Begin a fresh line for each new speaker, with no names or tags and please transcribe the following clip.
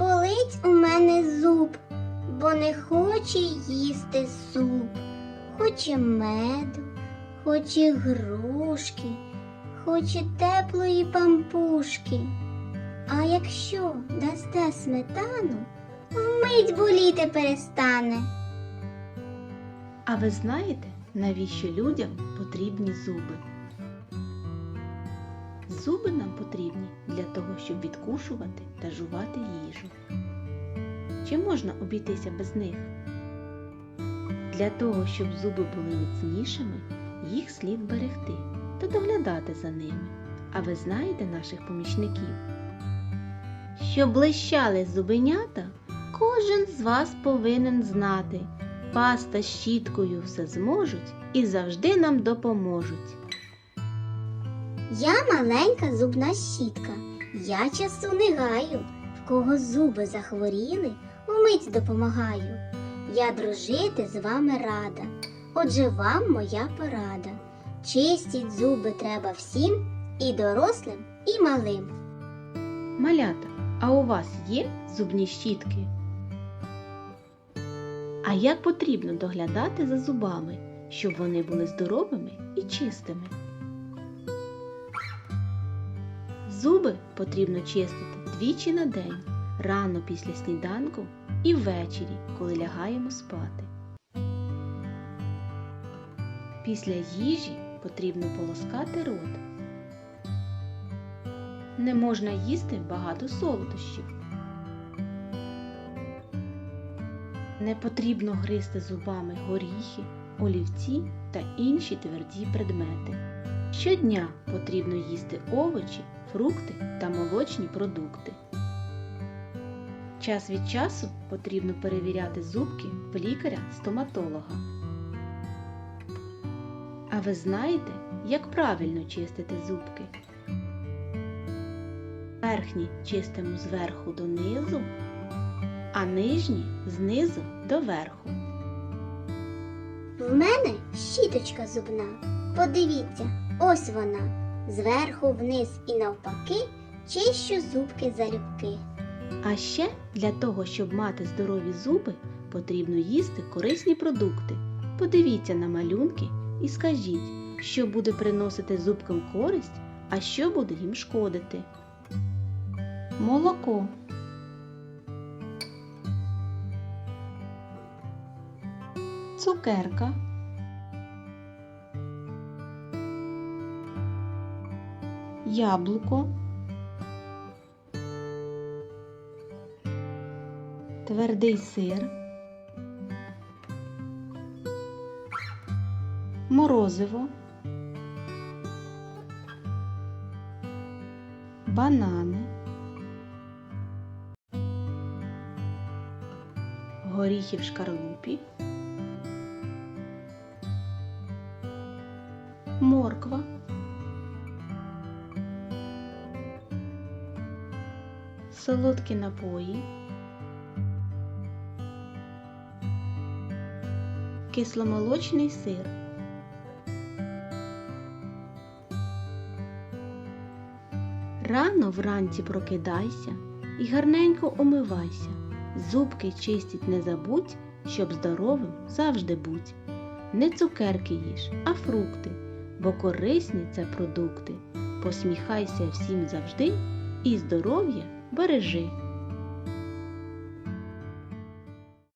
Болить у мене зуб, бо не хоче їсти суп. Хоче меду, хоче грушки, хоче теплої пампушки. А якщо дасте сметану, вмить боліти перестане.
А ви знаєте, навіщо людям потрібні зуби? Зуби нам потрібні для того, щоб відкушувати та жувати їжу. Чи можна обійтися без них? Для того, щоб зуби були міцнішими, їх слід берегти та доглядати за ними. А ви знаєте наших помічників? Щоб блищали зубенята, кожен з вас повинен знати. Паста з щіткою все зможуть і завжди нам допоможуть.
Я маленька зубна щітка. Я часу не гаю. В кого зуби захворіли, вмить допомагаю. Я дружити з вами рада. Отже, вам моя порада. Чистіть зуби треба всім, і дорослим, і малим.
Малята, а у вас є зубні щітки? А як потрібно доглядати за зубами, щоб вони були здоровими і чистими? Зуби потрібно чистити двічі на день, рано після сніданку і ввечері, коли лягаємо спати. Після їжі потрібно полоскати рот. Не можна їсти багато солодощів. Не потрібно гризти зубами горіхи, олівці та інші тверді предмети. Щодня потрібно їсти овочі, фрукти та молочні продукти. Час від часу потрібно перевіряти зубки в лікаря-стоматолога. А ви знаєте, як правильно чистити зубки? Верхні чистимо зверху донизу, а нижні знизу до верху.
В мене щіточка зубна. Подивіться, ось вона. Зверху вниз і навпаки чищу зубки залюбки.
А ще для того, щоб мати здорові зуби, потрібно їсти корисні продукти. Подивіться на малюнки і скажіть, що буде приносити зубкам користь, а що буде їм шкодити. Молоко. Цукерка. Яблуко. Твердий сир. Морозиво. Банани. Горіхи в шкарлупі. Морква. Солодкі напої. Кисломолочний сир. Рано вранці прокидайся і гарненько омивайся. Зубки чистіть не забудь, щоб здоровим завжди будь. Не цукерки їж, а фрукти, бо корисні це продукти. Посміхайся всім завжди і здоров'я бережи.